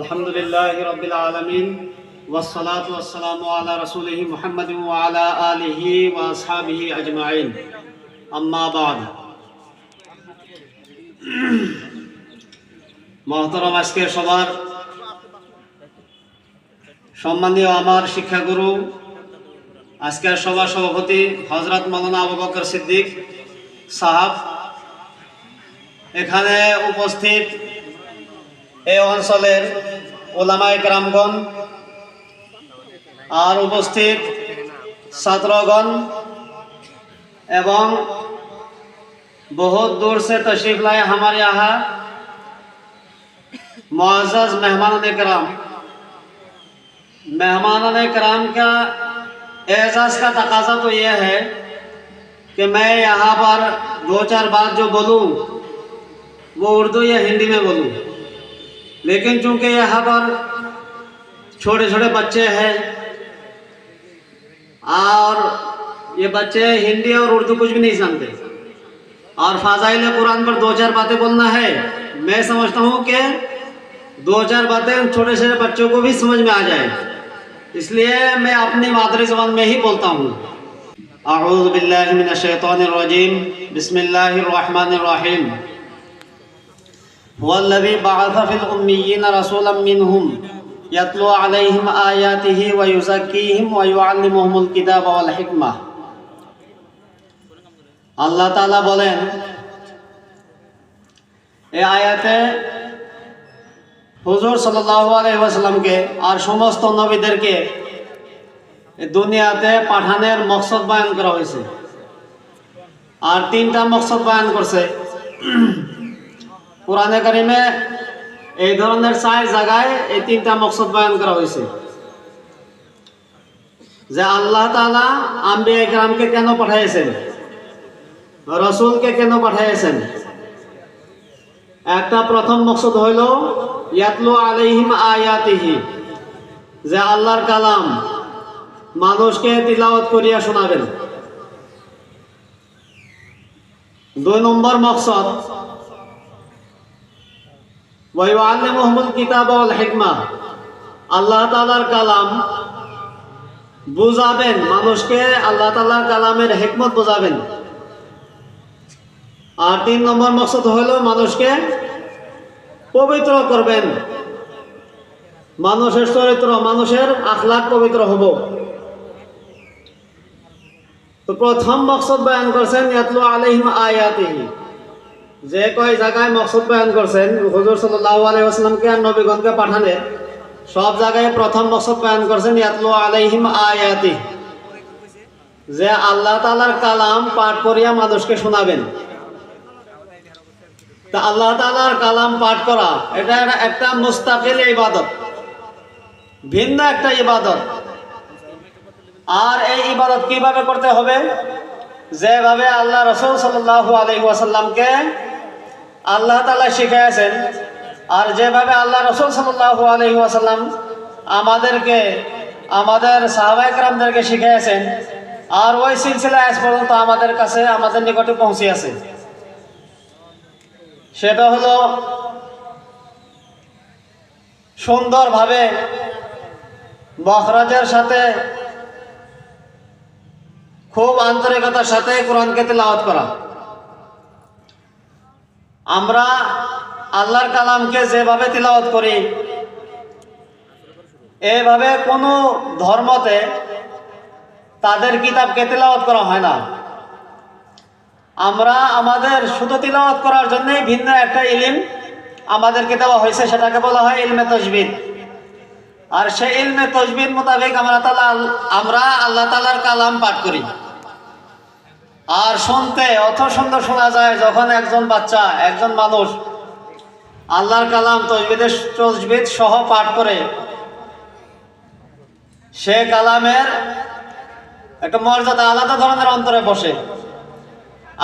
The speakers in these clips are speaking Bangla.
আলহামদুলিল্লাহ রবিল আলমিন ওয়াসালাম আলা রসুলহি মোহাম্মদ আলা আলিহি ওয়াসাবিহি আজমাইন। আম্মাবাদ মহতরম আজকে সবার সম্মানীয় আমার শিক্ষাগুরু, আজকের সভা সভাপতি হজরত মৌলানা আবু সিদ্দিক সাহাব, এখানে উপস্থিত এই অঞ্চলের ওলামায় গ্রামগণ আর উপস্থিত ছাত্রগণ এবং बहुत दूर से तशरीफ लाए हमारे यहाँ मुआज़ मेहमान कराम मेहमान कराम का एजाज़ का तकाजा तो यह है कि मैं यहाँ पर दो चार बात जो बोलूँ वो उर्दू या हिंदी में बोलूँ लेकिन चूँकि यहाँ पर छोटे छोटे बच्चे हैं, और ये बच्चे हिंदी और उर्दू कुछ भी नहीं जानते और फाजाइल कुरान पर दो चार बातें बोलना है। मैं समझता हूँ कि दो चार बातें छोटे छोटे बच्चों को भी समझ में आ जाए। इसलिए मैं अपनी मादरी जबान में ही बोलता हूँ। अऊज़ु बिल्लाहि मिनश هو بعث في الأميين رسولا منهم يتلو عليهم آياته ويزكيهم ويعلمهم الكتاب والحكمة আল্লাহ তাআলা বলেন এ আয়াতে হুজুর আর সমস্ত নবীদেরকে দুনিয়াতে পাঠানের মকসদ বয়ান করা হয়েছে আর তিনটা মকসদ বয়ান করছে কোরআনে কারিমে এই ধরনের চার জায়গায় এই তিনটা মকসদ বয়ান করা হয়েছে। যে আল্লাহ তাআলা আম্বিয়া ইকরামকে কেন পাঠিয়েছেন রসুলকে কেন পাঠিয়েছেন একটা প্রথম মকসদ হইল, ইয়াতলু আলাইহিম আয়াতিহি। যে আল্লাহর কালাম মানুষকে তিলাওয়াত করিয়া শোনাবেন। দুই নম্বর মকসদ কিতাব হিকমা। কালাম বুঝাবেন, মানুষকে আল্লাহ কালামের হিকমত বোঝাবেন। আর তিন নম্বর মকসদ হলো মানুষকে পবিত্র করবেন। মানুষের চরিত্র, মানুষের আখলাক পবিত্র হব। তো প্রথম মকসদ বয়ান করছেন, ইয়াতলু আলাইহিম আয়াতিহি। যে কয় জায়গায় মকসদ বয়ান করছেন, হুজুর আলাইহি আর নবীগণকে পাঠানে, সব জায়গায় প্রথম মকসদ বয়ান করছেন, ইয়াতলু আলাইহিম আয়াতি। যে আল্লাহ তাআলার কালাম পাঠ করিয়া মানুষকে শোনাবেন। তা আল্লাহ তাআলার কালাম পাঠ করা, এটা একটা- মুস্তাকিল ইবাদত। ভিন্ন একটা ইবাদত। আর এই ইবাদত কীভাবে করতে হবে? যেভাবে আল্লাহ রসুল সাল্লাল্লাহু আলাইহি ওয়াসাল্লামকে আল্লাহ তালা শিখাইছেন আর যেভাবে আল্লাহ রসুল সাল্লাহ আলহিহাসাল্লাম আমাদেরকে, আমাদের সাহাবাইকরামদেরকে শিখাইছেন আর ওই সিলসিলা আজ পর্যন্ত আমাদের কাছে, আমাদের নিকটে পৌঁছে আছে সেটা হলো সুন্দরভাবে বখরাজের সাথে, খুব আন্তরিকতার সাথে কোরআনকে তেলাওয়াত করা। আমরা আল্লাহর কালামকে যেভাবে তিলাওয়াত করি, এভাবে কোনো ধর্মতে তাদের কিতাবকে তিলাওয়াত করা হয় না। আমরা আমাদের শুধু তিলাওয়াত করার জন্যই ভিন্ন একটা ইলিম আমাদেরকে দেওয়া হয়েছে, সেটাকে বলা হয় ইলমে তসবিদ আর সেই ইলমে তসবিদ মোতাবেক আমরা তালা আমরা আল্লাহ তালার কালাম পাঠ করি। আর শুনতে অত সুন্দর শোনা যায় যখন একজন বাচ্চা, একজন মানুষ আল্লাহর কালাম তসবিদের তসবিদ সহ পাঠ করে। সে কালামের একটা মর্যাদা আলাদা ধরনের অন্তরে বসে।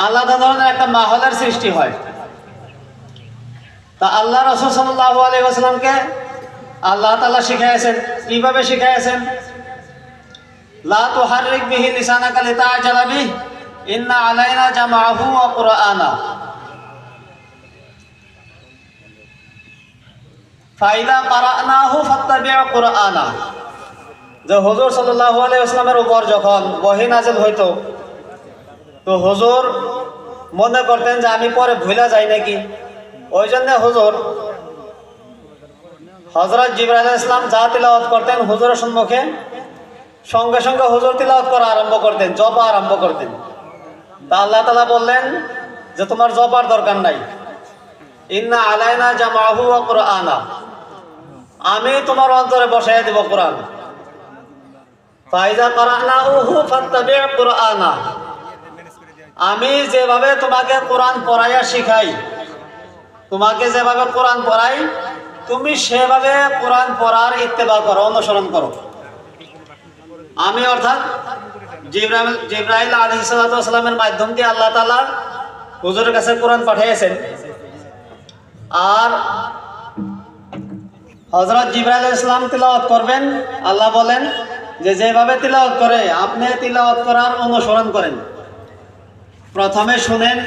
আলাদা ধরনের একটা মাহলের সৃষ্টি হয়। তা আল্লাহ রসুল সাল্লাহ আলাইসাল্লামকে আল্লাহ তালা শিখাইছেন কীভাবে শিখাইছেন লা তুহারিক বিহি লিসানাকা তা বিহি। ইন্না আলাইনা ফাইদা যে উপর যখন ওহী নাযিল হইতো, তো হুজুর মনে করতেন যে আমি পরে ভুলা যাই নাকি? ওই জন্য হুজুর হজরত জিবরাইল ইসলাম যা তিলাওয়াত করতেন হুজুরের সম্মুখে সঙ্গে সঙ্গে হুজুর তিলাওয়াত করা আরম্ভ করতেন, জপা আরম্ভ করতেন। তা আল্লাহ তালা বললেন যে তোমার জবার দরকার নাই। ইন্না আলাইনা জামাহু কুরআনা। আমি তোমার অন্তরে বসাই দেব কোরআন। ফাইজা কারানাহু ফাত্তাবি কুরআনা। আমি যেভাবে তোমাকে কোরআন পড়াইয়া শিখাই, তোমাকে যেভাবে কোরআন পড়াই, তুমি সেভাবে কোরআন পড়ার ইত্তেবা করো, অনুসরণ করো। আমি অর্থাৎ জিব্রাইল জিব্রাইল আলী সালামের মাধ্যম দিয়ে আল্লাহ তালা হুজুরের কাছে কোরআন পাঠিয়েছেন। আর হজরত জিব্রাইল ইসলাম তিলাওয়াত করবেন। আল্লাহ বলেন যে যেভাবে তিলাওয়াত করে, আপনি তিলাওয়াত করার অনুসরণ করেন। প্রথমে শুনেন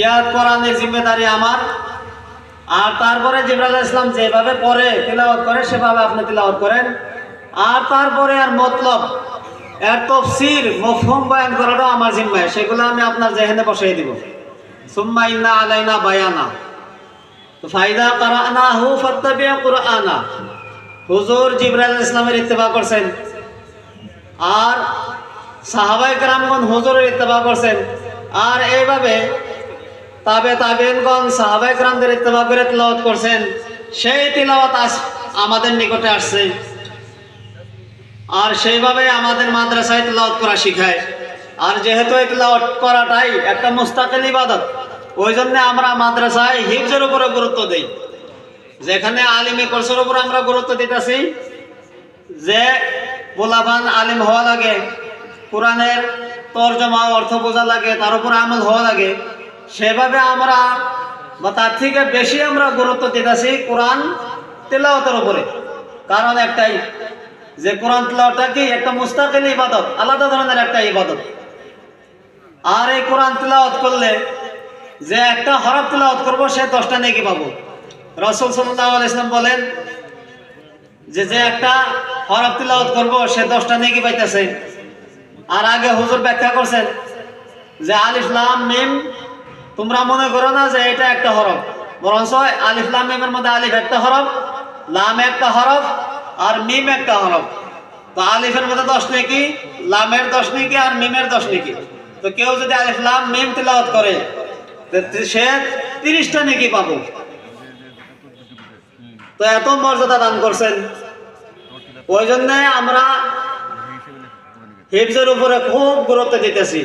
ইয়াদ কোরআনের জিম্মেদারি আমার। আর তারপরে জিব্রাইল ইসলাম যেভাবে পড়ে, তিলাওয়াত করে, সেভাবে আপনি তিলাওয়াত করেন। আর তারপরে আর মতলব এর তফসির, মফহুম বয়ান করাটাও আমার জিম্মায় সেগুলো আমি আপনার জেহেনে বসাই দিব। সুম্মা ইন্না আলাইনা বায়ানা। তো ফাইদা কারানা হু ফাত্তাবিয়া কুরআনা। হুজুর জিব্রাইল ইসলামের ইত্তেবা করছেন। আর সাহাবাই কেরামগণ হুজুরের ইত্তেবা করছেন। আর এইভাবে তাবে তাবেনগণ সাহাবাই কেরামদের ইত্তেবা করে তিলাওয়াত করছেন। সেই তিলাওয়াত আমাদের নিকটে আসছে। আর সেইভাবে আমাদের মাদ্রাসায় তিলাওয়াত করা শিখায়। আর যেহেতু তিলাওয়াত করাটাই একটা মুস্তাকিল ইবাদত ওই জন্য আমরা মাদ্রাসায় হিফজের উপরে গুরুত্ব দেই। যেখানে আলিমী কোর্সের উপর আমরা গুরুত্ব দিতেছি, যে পোলাপান আলিম হওয়া লাগে, কোরআনের তর্জমা, অর্থ বোঝা লাগে, তার উপর আমল হওয়া লাগে, সেভাবে আমরা বা তার থেকে বেশি আমরা গুরুত্ব দিতেছি কোরআন তেলাওয়াতের উপরে। কারণ একটাই যে কোরআন তেলাওয়াতটা কি? একটা মুস্তাকিল ইবাদত, আলাদা ধরনের একটা ইবাদত। আর এই কোরআন তেলাওয়াত করলে যে একটা হরফ তেলাওয়াত করব, সে দশটা নেকি পাবো। রসুল সাল্লাহ ইসলাম বলেন যে যে একটা হরফ তিলাওয়াত করব, সে দশটা নেকি পাইতেছে। আর আগে হুজুর ব্যাখ্যা করছেন যে আলিফলাম মিম, তোমরা মনে করো না যে এটা একটা হরফ। বরঞ্চ আলিফলাম মিমের মধ্যে আলিফ একটা হরফ, লাম একটা হরফ আর মিম একটা হরফ তো আলিফের মধ্যে দশ নেকি, লামের দশ নাকি আর মিমের দশ নাকি। তো কেউ যদি আলিফ, লাম, মিম তিলাওয়াত করে সে তিরিশটা নাকি পাবো। তো এত মর্যাদা দান করছেন। ওই জন্য আমরা হিফজের উপরে খুব গুরুত্ব দিতেছি।